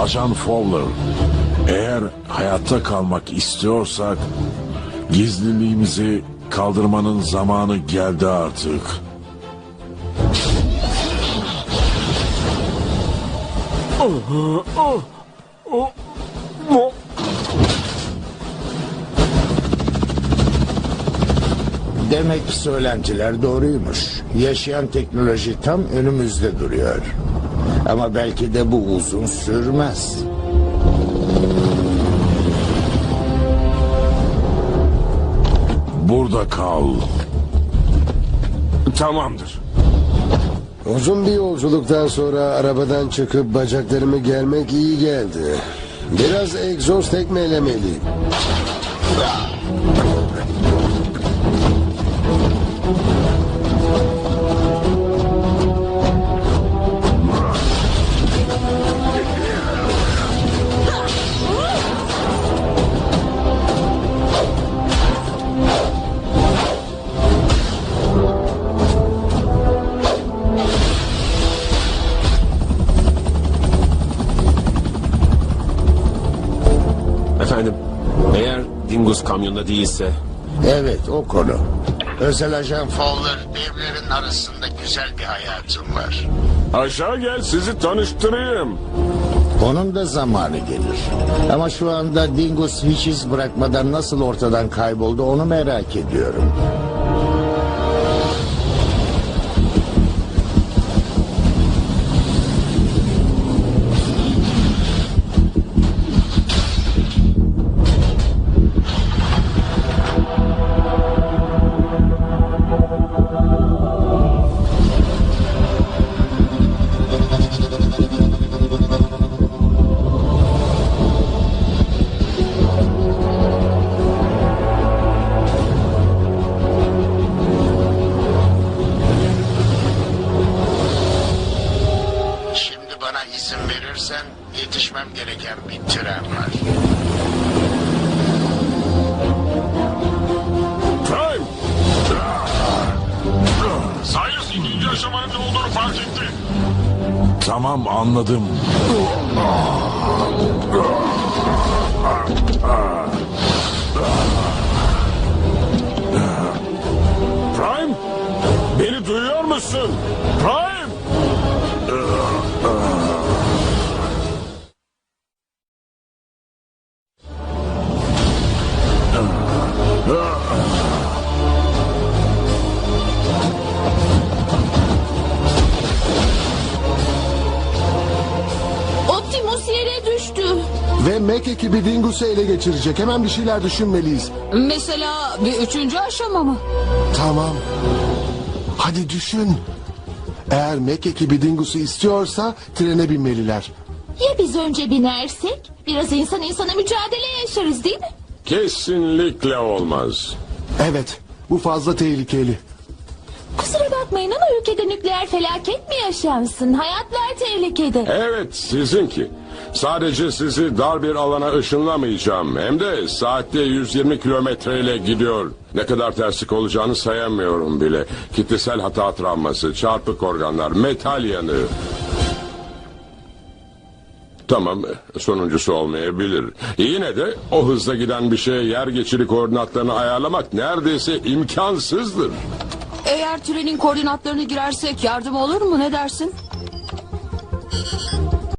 Ajan Fowler, eğer hayatta kalmak istiyorsak gizliliğimizi kaldırmanın zamanı geldi artık. Demek söylentiler doğruymuş. Yaşayan teknoloji tam önümüzde duruyor. Ama belki de bu uzun sürmez. Burada kal. Tamamdır. Uzun bir yolculuktan sonra arabadan çıkıp bacaklarımı gelmek iyi geldi. Biraz egzoz tekmelemeliyim. Efendim, eğer Dingus kamyonda değilse... Evet o konu. Özel ajan Fowler devlerin arasında güzel bir hayatım var. Aşağı gel sizi tanıştırayım. Onun da zamanı gelir. Ama şu anda Dingus hiç iz bırakmadan nasıl ortadan kayboldu onu merak ediyorum. Yetişmem gereken bir tren var. Prime! Sayus ikinci aşamanın ne olduğunu fark etti. Tamam anladım. Prime! Beni duyuyor musun? Prime! Optimus yere düştü. Ve Mac ekibi Dingus'u ele geçirecek. Hemen bir şeyler düşünmeliyiz. Mesela bir üçüncü aşama mı? Tamam. Hadi düşün. Eğer Mac ekibi Dingus'u istiyorsa trene binmeliler. Ya biz önce binersek? Biraz insan insana mücadele yaşarız değil mi? Kesinlikle olmaz. Evet, bu fazla tehlikeli. Kusura bakmayın ama ülkede nükleer felaket mi yaşansın? Hayatlar tehlikede. Evet sizinki. Sadece sizi dar bir alana ışınlamayacağım. Hem de saatte 120 kilometreyle gidiyor. Ne kadar terslik olacağını sayamıyorum bile. Kitlesel hata travması, çarpık organlar, metal yanığı. Tamam sonuncusu olmayabilir. Yine de o hızla giden bir şeye yer geçiri koordinatlarını ayarlamak neredeyse imkansızdır. Eğer trenin koordinatlarını girersek yardım olur mu ne dersin?